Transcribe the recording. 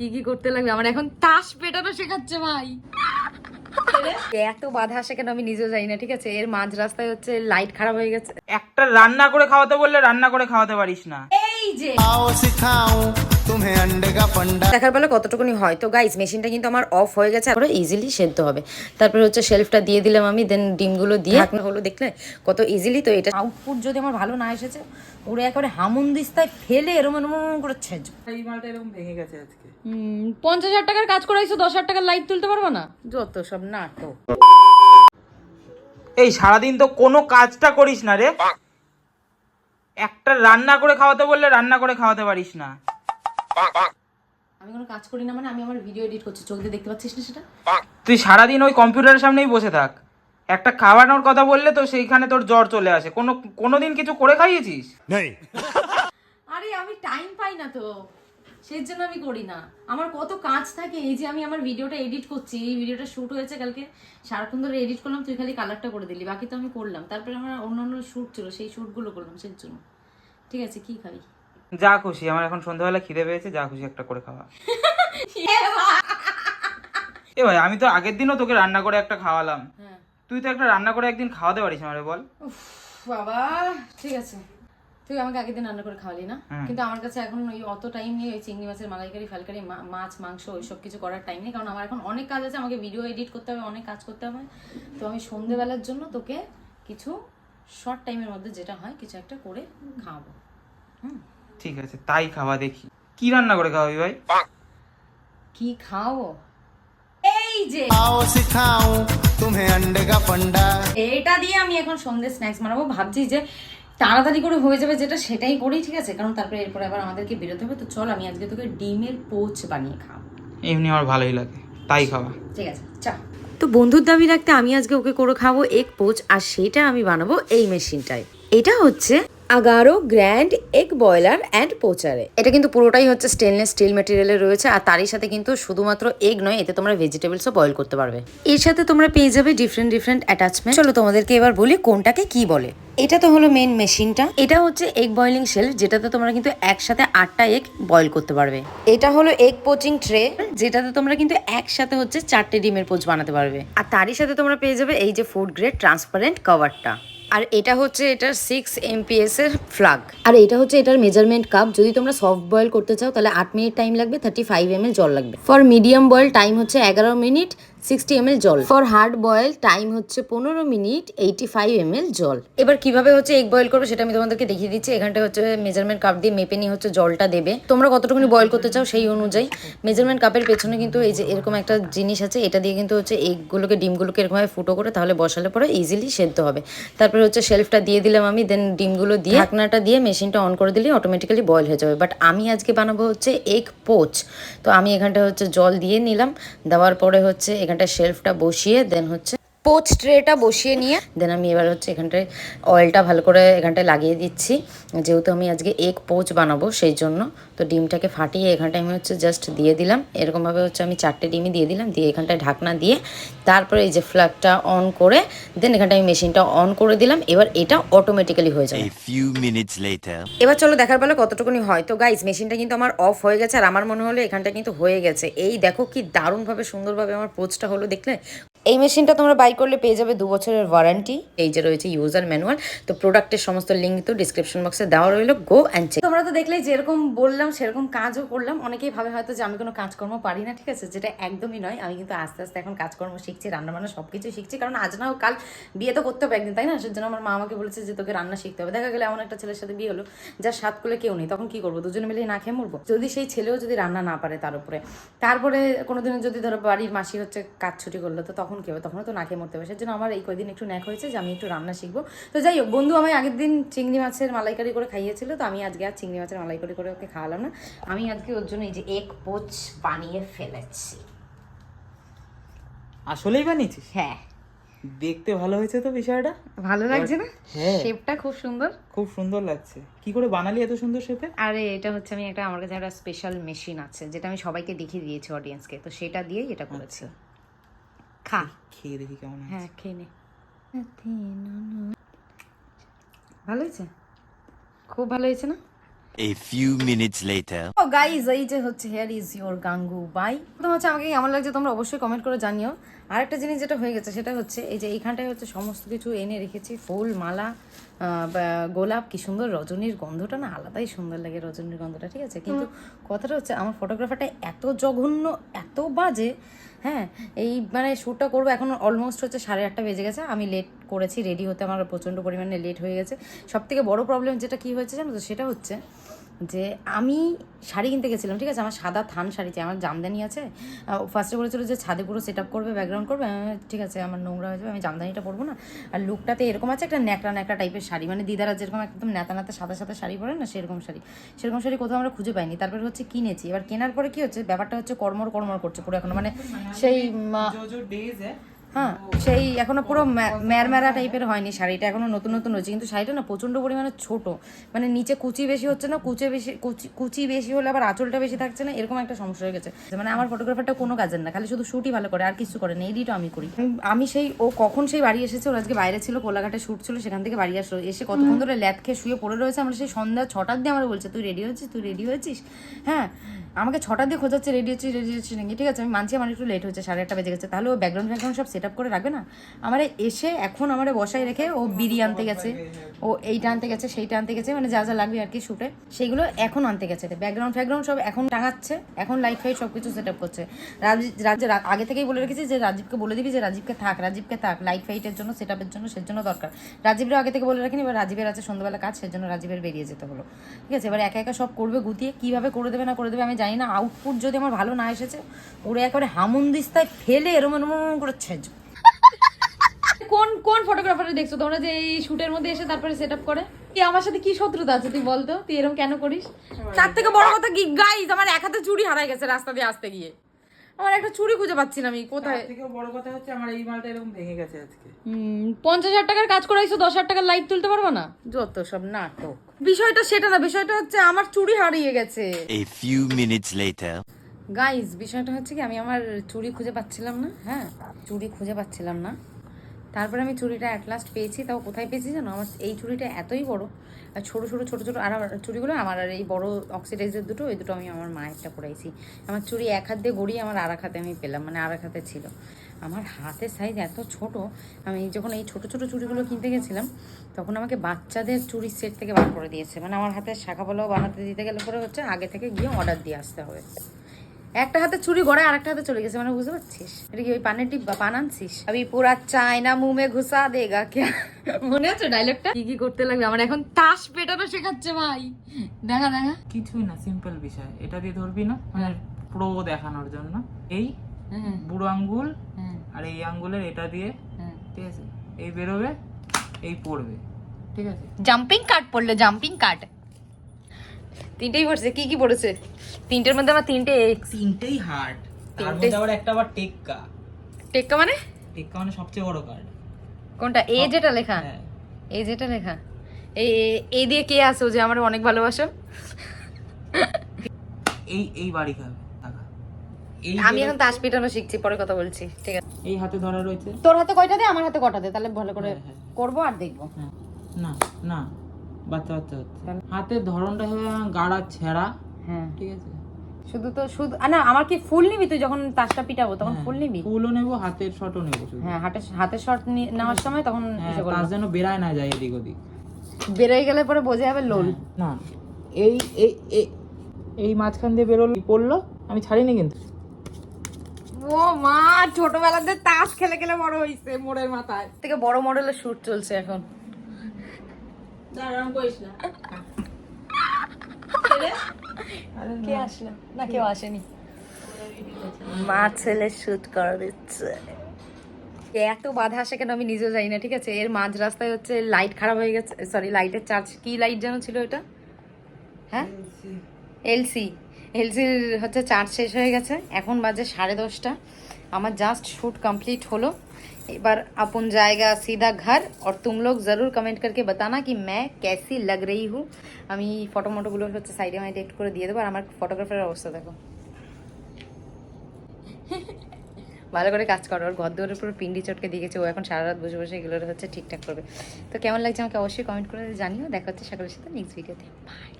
কি কি করতে লাগবে? আমার এখন তাস পেটানো শেখাচ্ছে ভাই। এত বাধা আসে কেন আমি নিজেও যাই না ঠিক আছে? এর মাঝ রাস্তায় হচ্ছে লাইট খারাপ হয়ে গেছে। একটা রান্না করে খাওয়াতে বললে রান্না করে খাওয়াতে পারিস না। এই যে। तुम्हें अंडे का फंडा দেখার বেলা কতটুকুনি হয় তো গাইস মেশিনটা কিন্তু আমার অফ হয়ে গেছে এখন ইজিলি সেদ্ধ হবে তারপরে হচ্ছে শেলফটা দিয়ে দিলাম আমি দেন ডিমগুলো দিয়ে ঢাকনা হলো দেখলে কত ইজিলি তো এটা আউটপুট যদি আমার ভালো না এসেছে ওরে একেবারে হামুন্দিস্তায় ফেলে এরম এরম এরম করে ছেজ এই মালটা এরকম ভেঙে গেছে আজকে পঞ্চাশ হাজার টাকার কাজ করাইছো দশ হাজার টাকার লাইট তুলতে পারবো না যত সব নাটক এই সারাদিন তো কোনো কাজটা করিস না রে একটা রান্না করে খাওয়াতে বললে রান্না করে খাওয়াতে পারিস না আমি কোনো কাজ করি না মানে আমি আমার ভিডিও এডিট করছি। চোখ দিয়ে দেখতে পাচ্ছিস না সেটা? তুই সারাদিন ওই কম্পিউটারের সামনেই বসে থাক। একটা খাওয়ানোর কথা বললে তো সেইখানে তোর জ্বর চলে আসে। কোনো কোনোদিন কিছু করে খাইয়েছিস? नहीं আরে আমি টাইম পাই না তো। সেই জন্য আমি করি না। আমার কত কাজ থাকে। এই যে আমি আমার ভিডিওটা এডিট করছি এই ভিডিওটা শুট হয়েছে কালকে। সারাক্ষণ ধরে এডিট করলাম তুই খালি কালারটা করে দিলি। বাকি তো আমি করলাম। তারপরে আমার অন্যান্য শুট ছিল সেই শুটগুলো করলাম সেই জন্য। ঠিক আছে কি খাবি? যা খুশি আমার এখন সন্ধ্যাবেলা খিদে পেয়েছে যা খুশি একটা করে খাওয়া। এ ভাই আমি তো আগের দিনও তোকে রান্না করে একটা খাওয়ালাম। হ্যাঁ। তুই তো একটা রান্না করে একদিন খাওয়াতে পারিস না রে বল। উফ, বাবা ঠিক আছে। তুই আমাকে আগের দিন রান্না করে খাওয়ালি না? কিন্তু আমার কাছে এখন ওই অত টাইম নেই ওই চিংড়ি মাছের মালাইকারি ফালকারি মাছ মাংস ওইসব কিছু করার টাইম নেই। কারণ আমার এখন অনেক কাজ আছে আমাকে ভিডিও এডিট করতে হবে অনেক কাজ করতে হবে। তো আমি সন্ধেবেলার জন্য তোকে কিছু শর্ট টাইমের মধ্যে যেটা হয় কিছু একটা করে খাওয়াবো। ঠিক আছে তাই খাওয়া দেখি। কি রান্না করে খাওয়াবি ভাই? কি খাও? এই যে। খাও শিখাও তুমি আন্ডে কা পান্ডা এটা দিয়ে আমি এখন সন্ধে স্ন্যাক্স বানাবো। ভাবছি যে তাড়াতাড়ি করে হয়ে যাবে যেটা সেটাই করি ঠিক আছে? কারণ তারপরে এরপরে আবার আমাদেরকে বেরোতে হবে। তো চল আমি আজকে তোকে ডিমের পোচ বানিয়ে খাও এমনি আমার ভালোই লাগে। তাই খাওয়া। ঠিক আছে চা। তো বন্ধুর দাবি রাখতে আমি আজকে ওকে করে খাব এক পোচ আর সেটা আমি বানাবো এই মেশিনটায়। এটা হচ্ছে Agaro, grand, egg boiler and পোচারে। এটা কিন্তু পুরোটাই হচ্ছে স্টেনলেস স্টিল মেটেরিয়ালে রয়েছে, আর তারই সাথে কিন্তু শুধুমাত্র এগ নয়, এতে তোমরা ভেজিটেবলসও বয়েল করতে পারবে। এর সাথে তোমরা পেয়ে যাবে ডিফারেন্ট ডিফারেন্ট অ্যাটাচমেন্ট চলো তোমাদেরকে এবার বলি কোনটাকে কি বলে। এটা তো হলো মেন মেশিনটা এটা হচ্ছে এগ বয়লিং শেলফ যেটাতে তোমরা কিন্তু একসাথে আটটা এগ বয়েল করতে পারবে। এটা হলো এগ পোচিং ট্রে যেটাতে তোমরা কিন্তু একসাথে হচ্ছে চারটে ডিমের পোচ বানাতে পারবে। আর তারই সাথে তোমরা পেয়ে যাবে এই যে ফুড গ্রেড ট্রান্সপারেন্ট কভারটা আর এটা হচ্ছে এটার সিক্স এমপিএস এর ফ্লাগ আর এটা হচ্ছে এটার মেজারমেন্ট কাপ যদি তোমরা সফট বয়েল করতে চাও, তাহলে আট মিনিট টাইম লাগবে থার্টি ফাইভ এম জল লাগবে। ফর মিডিয়াম বয়েল টাইম হচ্ছে এগারো মিনিট। সিক্সটি এম জল। ফর হার্ড বয়েল টাইম হচ্ছে পনেরো মিনিট এইটি ফাইভ এম জল। এবার কীভাবে হচ্ছে এগ বয়েল করবে সেটা আমি তোমাদেরকে দেখিয়ে দিচ্ছি। এখানটা হচ্ছে মেজারমেন্ট কাপ দিয়ে মেপে নিয়ে হচ্ছে জলটা দেবে। তোমরা কতটুকুনি বয়েল করতে চাও সেই অনুযায়ী মেজারমেন্ট কাপের পেছনে কিন্তু এই যে এরকম একটা জিনিস আছে, এটা দিয়ে কিন্তু হচ্ছে এগগুলোকে ডিমগুলোকে এরকমভাবে ফুটো করে তাহলে বসালে পরে ইজিলি সেদ্ধ হবে। তারপরে হচ্ছে শেলফটা দিয়ে দিলাম আমি দেন ডিমগুলো দিয়ে ঢাকনাটা দিয়ে মেশিনটা অন করে দিলে অটোমেটিক্যালি বয়েল হয়ে যাবে। বাট আমি আজকে বানাবো হচ্ছে এগ পোচ তো আমি এখানটা হচ্ছে জল দিয়ে নিলাম, দেওয়ার পরে হচ্ছে এখানটা শেলফটা বসিয়ে দেন হচ্ছে পোচ ট্রেটা বসিয়ে নিয়ে। দেন আমি এবার হচ্ছে এখানটায় অয়েলটা ভালো করে এখানটায় লাগিয়ে দিচ্ছি। যেহেতু আমি আজকে এগ পোচ বানাবো সেই জন্য তো ডিমটাকে ফাটিয়ে এখানটায় আমি হচ্ছে জাস্ট দিয়ে দিলাম। এরকমভাবে হচ্ছে আমি চারটে ডিমই দিয়ে দিলাম দিয়ে এখানটায় ঢাকনা দিয়ে তারপরে এই যে ফ্ল্যাগটা অন করে দেন এখানটায় আমি মেশিনটা অন করে দিলাম। এবার এটা অটোমেটিক্যালি হয়ে যাবে. এবার চলো দেখার বেলা কতটুকুনি হয়। তো গাইজ মেশিনটা কিন্তু আমার অফ হয়ে গেছে আর আমার মনে হলো এখানটা কিন্তু হয়ে গেছে। এই দেখো কি দারুণভাবে সুন্দরভাবে আমার পোচটা হলো দেখলে? এই মেশিনটা তোমরা বাই করলে পেয়ে যাবে দু বছরের ওয়ারেন্টি এই যে রয়েছে ইউজার ম্যানুয়াল তো প্রোডাক্টের সমস্ত লিঙ্ক তো ডিসক্রিপশন বক্সে দেওয়া রইল। গো অ্যান্ড চেক তোমরা তো দেখলে যেরকম বললাম, সেরকম কাজও করলাম। অনেকেই ভাবে হয়তো যে আমি কোনো কাজকর্ম পারি না, ঠিক আছে? যেটা একদমই নয়। আমি কিন্তু আস্তে আস্তে এখন কাজকর্ম শিখছি রান্না বান্না সব কিছু শিখছি। কারণ আজ না কাল বিয়ে তো করতে হবে একদিন, তাই না? সেজন্য আমার মা আমাকে বলেছে যে তোকে রান্না শিখতে হবে। দেখা গেলে এমন একটা ছেলের সাথে বিয়ে হলো, যার সাত কোলে কেউ নেই। তখন কি করব? দুজনে মিলে না খেয়ে মরবো? যদি সেই ছেলেও যদি রান্না না পারে তার উপরে, তারপরে কোনোদিন যদি ধরো বাড়ির মাসি হচ্ছে কাজ ছুটি করল, তো তখন কি হবে? তখন তো না খেয়ে মরতে হবে সেজন্য আমার এই কয়দিন একটু ন্যাক হয়েছে যে আমি একটু রান্না শিখব। তো যাই হোক বন্ধু আমায় আগের দিন চিংড়ি মাছের মালাইকারি করে খাইয়েছিল তো আমি আজকে আর চিংড়ি মাছের মালাইকারি করে ওকে খাওয়ালাম না। আমি আজকে ওর জন্য এই যে এক পোচ বানিয়ে ফেলেছি। আসলেই বানিয়েছিস? হ্যাঁ। দেখতে ভালো হয়েছে তো বিষয়টা? ভালো লাগছে না? হ্যাঁ। শেপটা খুব সুন্দর। খুব সুন্দর লাগছে। কি করে বানালি এত সুন্দর শেপে? আরে এটা হচ্ছে আমি একটা আমার কাছে একটা স্পেশাল মেশিন আছে যেটা আমি সবাইকে দেখিয়ে দিয়েছি অডিয়েন্সকে তো সেটা দিয়েই এটা করেছি। খা খেয়ে দেখি কেমন হয় খেয়ে নে ভালো হয়েছে? খুব ভালো হয়েছে না? A few minutes later. ও গাইজ এই যে হচ্ছে here is your Gangubai প্রথম হচ্ছে আমাকে কেমন লাগছে তোমরা অবশ্যই কমেন্ট করে জানিও। আর একটা জিনিস যেটা হয়ে গেছে সেটা হচ্ছে এই যে এইখানটায় হচ্ছে সমস্ত কিছু এনে রেখেছি ফুল মালা গোলাপ কি সুন্দর রজনীর গন্ধটা না আলাদাই সুন্দর লাগে রজনীর গন্ধটা ঠিক আছে? কিন্তু কথাটা হচ্ছে আমার ফটোগ্রাফারটা এত জঘন্য এত বাজে হ্যাঁ? এই মানে শ্যুটটা করব এখন অলমোস্ট হচ্ছে সাড়ে আটটা বেজে গেছে আমি লেট করেছি রেডি হতে আমার প্রচণ্ড পরিমাণে লেট হয়ে গেছে। সব থেকে বড়ো প্রবলেম যেটা কী হয়েছে জানো তো? সেটা হচ্ছে যে আমি শাড়ি কিনতে গেছিলাম ঠিক আছে? আমার সাদা থান শাড়ি চাই আমার জামদানি আছে। ফার্স্টে বলেছিল যে ছাদে পুরো সেট আপ করবে। ব্যাকগ্রাউন্ড করবে ঠিক আছে আমার নোংরা হয়ে যাবে আমি জামদানিটা পরবো না। আর লুকটাতে এরকম আছে একটা ন্যাকড়া ন্যাকড়া টাইপের শাড়ি। মানে দিদারা যেরকম একদম ন্যাতা ন্যাতা সাদা সাদা শাড়ি পরে না সেরকম শাড়ি। সেরকম শাড়ি কোথাও আমরা খুঁজে পাইনি। তারপরে হচ্ছে কিনেছি। এবার কেনার পরে কি হচ্ছে? ব্যাপারটা হচ্ছে কর্মর কর্মর করছে পুরো এখন। মানে, মানে সেই হ্যাঁ সেই এখনও পুরো ম্যারম্যারা টাইপের হয়নি শাড়িটা, এখনও নতুন নতুন হচ্ছে কিন্তু শাড়িটা না প্রচণ্ড পরিমাণে ছোট। মানে নিচে কুচি বেশি হচ্ছে না, কুচে বেশি, কুচি কুচি বেশি হলে আবার আঁচলটা বেশি থাকছে না, এরকম একটা সমস্যা হয়ে গেছে। মানে আমার ফটোগ্রাফারটা কোনো কাজের না, খালি শুধু শ্যুটই ভালো করে, আর কিছু করে না, এডিটও আমি করি। আমি- সেই, ও কখন সেই বাড়ি এসেছে, ওর আজকে বাইরে ছিল, কোলাঘাটে শ্যুট ছিল, সেখান থেকে বাড়ি আসলো। এসে কতক্ষণ ধরে ল্যাদ খেয়ে শুয়ে পড়ে রয়েছে, আমরা সেই সন্ধ্যা ছটার দিয়ে আমার বলছে, তুই রেডি হয়েছিস? তুই রেডি হয়েছিস? হ্যাঁ আমাকে ছটা দিয়ে খোঁজাচ্ছে রেডি হচ্ছে রেডি হচ্ছে নাকি? ঠিক আছে, আমি মানছি আমার একটু লেট হচ্ছে, সাড়ে আটটা বেজে গেছে। তাহলে ও ব্যাকগ্রাউন্ড ব্যাকগ্রাউন্ড সব সেট আপ করে রাখবে না? আমার এসে এখন আমার বসাই রেখে ও বিড়ি আনতে গেছে। ও এইটা আনতে গেছে, সেইটা আনতে গেছে মানে যা যা লাগবে আর কি শুটে সেইগুলো এখন আনতে গেছে। ব্যাকগ্রাউন্ড ফ্যাকগ্রাউন্ড সব এখন টাঙাচ্ছে, এখন লাইট ফাইট সব কিছু সেট আপ করছে রাজীব আগে থেকেই বলে রেখেছি যে রাজীবকে বলে দিবি যে রাজীবকে থাক রাজীবকে থাক লাইট ফাইটের জন্য সেট আপের জন্য, সের জন্য দরকার। রাজীবের আগে থেকে বলে রাখিনি, এবার রাজীবের আছে সন্ধ্যাবেলা কাজ সেজন্য রাজীবের বেরিয়ে যেতে হলো। ঠিক আছে, এবার একা একা সব করবে গুতিয়ে কীভাবে করে দেবে না করে দেবে আমি জানি না আউটপুট যদি আমার ভালো না এসেছে ওরে একেবারে হামুন্দিস্তায় ফেলে এরম এরম করে ছেজ কোন কোন ফটোগ্রাফারে দেখছ তোমরা যে এই শুটের মধ্যে এসে তারপরে সেট আপ করে? কি আমার সাথে কি শত্রুতা আছে তুই বলতো? তুই এরকম কেন করিস? তার থেকে বড় কথা কি গাইজ আমার এক হাতে চুরি হারাই গেছে রাস্তা দিয়ে আসতে গিয়ে। আমার একটা চুরি খুঁজে পাচ্ছি না আমি কোথায়? থেকে বড় কথা হচ্ছে আমার এই মালটা এরকম ভেঙে গেছে আজকে। হুম, পঞ্চাশ হাজার টাকার কাজ করাইছো দশ হাজার টাকার লাইট তুলতে পারব না? যত সব নাটক। বিষয়টা সেটা না বিষয়টা হচ্ছে আমার চুরি হারিয়ে গেছে। A few minutes later guys বিষয়টা হচ্ছে কি আমি আমার চুরি খুঁজে পাচ্ছিলাম না হ্যাঁ? চুরি খুঁজে পাচ্ছিলাম না। তারপরে আমি চুড়িটা অ্যাট লাস্ট পেয়েছি, তাও কোথায় পেয়েছি জানো? আমার এই চুড়িটা এতই বড়। আর ছোটো ছোটো ছোটো ছোটো আর চুড়িগুলো, আমার আর এই বড় অক্সিডাইজের দুটো, ওই দুটো আমি আমার মায়েরটা পড়াইছি আমার চুড়ি এক হাত দিয়ে গড়িয়ে আমার আর এক হাতে আমি পেলাম মানে আর এক হাতে ছিল। আমার হাতের সাইজ এত ছোট, আমি যখন এই ছোট ছোট চুড়িগুলো কিনতে গেছিলাম, তখন আমাকে বাচ্চাদের চুড়ির সেট থেকে বার করে দিয়েছে। মানে আমার হাতের শাখা পোলাও বানাতে দিতে গেলে পরে হচ্ছে আগে থেকে গিয়ে অর্ডার দিয়ে আসতে হবে। একটা হাতে চুরি গড়ায় আরেকটা হাতে চলে গেছে মানে বুঝতে পারছিস? এটা কি ওই পানের ডিব্বা পান আনছিস? আমি পুরা চায়না মুমে ঘুষা দেগা কে? মনে আছে ডায়লগটা কি কি করতে লাগবে? আমার এখন তাস পেটানো শেখাচ্ছে ভাই। দেখা দেখা। কিছুই না সিম্পল বিষয়। এটা দিয়ে ধরবি না? মানে প্রো দেখানোর জন্য। এই হ্যাঁ। বুড়ো আঙ্গুল হ্যাঁ। আর এই আঙ্গুলের এটা দিয়ে হ্যাঁ। ঠিক আছে? এই বেরোবে এই পড়বে। ঠিক আছে? জাম্পিং কাট পড়ল জাম্পিং কাট তিনটেই পড়ছে কি কি পড়েছে? তিনটের মধ্যে আমার তিনটে তিনটেই হার্ড তার মধ্যে আবার একটা আবার টেক্কা। টেক্কা মানে? টেক্কা মানে সবচেয়ে বড় কার্ড কোনটা? এ যেটা লেখা? এ যেটা লেখা? এই এ- এই দিয়ে কে আসো যে আমার অনেক ভালোবাসো। এই এই বাড়ি খাবে আমি এখন তাস পিটানো শিখছি পরে কথা বলছি ঠিক আছে? এই হাতে ধরা রয়েছে। তোর হাতে কয়টা দে? আমার হাতে কটা দে? তাহলে ভালো করে হ্যাঁ, হ্যাঁ। করব আর দেখব। হ্যাঁ। না না। বাচ্চা বাচ্চা হচ্ছে। হাতের ধরনটা হবে গাড়া ছেঁড়া হ্যাঁ। ঠিক আছে? শুধু তো শুধু না আমার কি ফুল নিবি তুই যখন তাসটা পিটাবো তখন হ্যাঁ, ফুল নিবি? ফুলও নেব হাতের শটও নেব হ্যাঁ হাতে হাতের শর্ট নেওয়ার সময় তখন হ্যাঁ তার যেন বেড়ায় না যায় এদিক ওদিক। বেরোয় গেলে পরে বোঝা যাবে লোল। না এই এই এই- এই মাঝখান দিয়ে বেরোলো পড়ল আমি ছাড়িনি কিন্তু। ও মা ছোটবেলাতে তাস খেলে খেলে বড় হইছে মোড়ের মাথায়। থেকে বড় মডেলের শুট চলছে এখন। কে আসলো? না কেউ আসেনি। মা ছেলে শুট করে দিচ্ছে। এত বাধা আসে কেন আমি নিজেও জানি না ঠিক আছে? এর মাঝ রাস্তায় হচ্ছে লাইট খারাপ হয়ে গেছে সরি লাইটের চার্জ কি লাইট যেন ছিল এটা হ্যাঁ? এলসি এলসির হচ্ছে চার্জ শেষ হয়ে গেছে এখন বাজে সাড়ে দশটা। আমার জাস্ট শ্যুট কমপ্লিট হলো এবার अपन जाएगा सीधा घर और तुम लोग ज़रूर कमेंट करके बताना कि मैं कैसी लग रही हूँ আমি ফটো মটোগুলো হচ্ছে সাইডে মাইডে একটু করে দিয়ে দেবো আর আমার ফটোগ্রাফারের অবস্থা দেখো ভালো করে কাজ করো ওর ঘর দুয়ারের পুরো পিন্ডি চটকে দিয়ে গেছে ও এখন সারা রাত বসে বসে এগুলো হচ্ছে ঠিকঠাক করবে তো কেমন লাগছে আমাকে অবশ্যই কমেন্ট করে জানিও দেখা হচ্ছে সকলের সাথে নেক্সট ভিডিওতে বাই